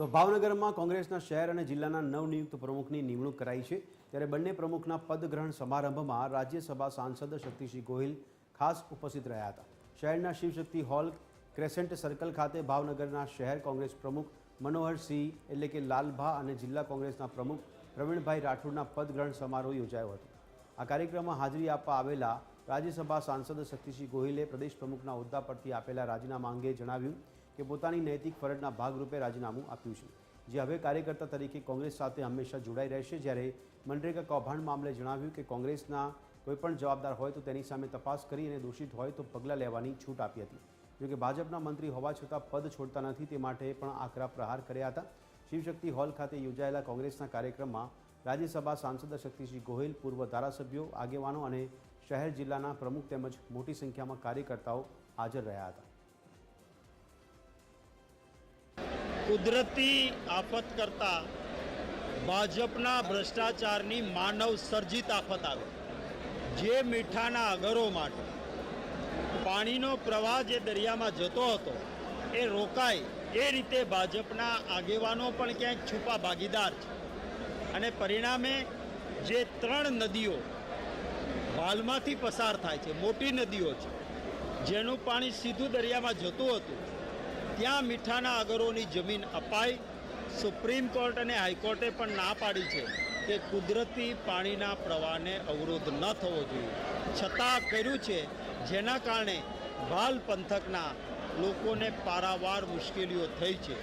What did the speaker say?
તો ભાવનગરમાં કોંગ્રેસના શહેર અને જિલ્લાના નવનિયુક્ત પ્રમુખની નિમણૂક કરાઈ છે. ત્યારે બંને પ્રમુખના પદગ્રહણ સમારંભમાં રાજ્યસભા સાંસદ શક્તિસિંહ ગોહિલ ખાસ ઉપસ્થિત રહ્યા હતા. શહેરના શિવશક્તિ હોલ, ક્રેસેન્ટ સર્કલ ખાતે ભાવનગરના શહેર કોંગ્રેસ પ્રમુખ મનોહરસિંહ એટલે કે લાલભા અને જિલ્લા કોંગ્રેસના પ્રમુખ પ્રવીણભાઈ રાઠોડના પદગ્રહણ સમારોહ યોજાયો હતો. આ કાર્યક્રમમાં હાજરી આપવા આવેલા રાજ્યસભા સાંસદ શક્તિસિંહ ગોહિલે પ્રદેશ પ્રમુખના હોદ્દા પરથી આપેલા રાજીનામા અંગે જણાવ્યું કે પોતાની નૈતિક ફરજના ભાગરૂપે રાજીનામું આપ્યું છે. જે હવે કાર્યકર્તા તરીકે કોંગ્રેસ સાથે હંમેશા જોડાઈ રહેશે, જ્યારે મનરેગા કૌભાંડ મામલે જણાવ્યું કે કોંગ્રેસના કોઈપણ જવાબદાર હોય તો તેની સામે તપાસ કરી અને દોષિત હોય તો પગલાં લેવાની છૂટ આપી હતી. જોકે ભાજપના મંત્રી હોવા છતાં પદ છોડતા નથી તે માટે પણ આકરા પ્રહાર કર્યા હતા. શિવશક્તિ હોલ ખાતે યોજાયેલા કોંગ્રેસના કાર્યક્રમમાં રાજ્યસભા સાંસદ શક્તિસિંહ ગોહિલ, પૂર્વ ધારાસભ્યો, આગેવાનો અને શહેર જિલ્લાના પ્રમુખ તેમજ મોટી સંખ્યામાં કાર્યકર્તાઓ હાજર રહ્યા હતા. કુદરતી આફત કરતાં ભાજપના ભ્રષ્ટાચારની માનવ સર્જિત આફત આવી. જે મીઠાના અગરો માટે પાણીનો પ્રવાહ જે દરિયામાં જતો હતો, એ રોકાય. એ રીતે ભાજપના આગેવાનો પણ ક્યાંક છુપા ભાગીદાર છે. અને પરિણામે જે ત્રણ નદીઓ ભાલમાંથી પસાર થાય છે, મોટી નદીઓ છે, જેનું પાણી સીધું દરિયામાં જતું હતું ત્યાં મીઠાના અગરોની જમીન અપાઈ. સુપ્રીમ કોર્ટ અને હાઈકોર્ટે પણ ના પાડી છે કે કુદરતી પાણીના પ્રવાહને અવરોધ ન થવો જોઈએ. છતાં કર્યું છે, જેના કારણે ભાલ પંથકના લોકોને પારાવાર મુશ્કેલીઓ થઈ છે.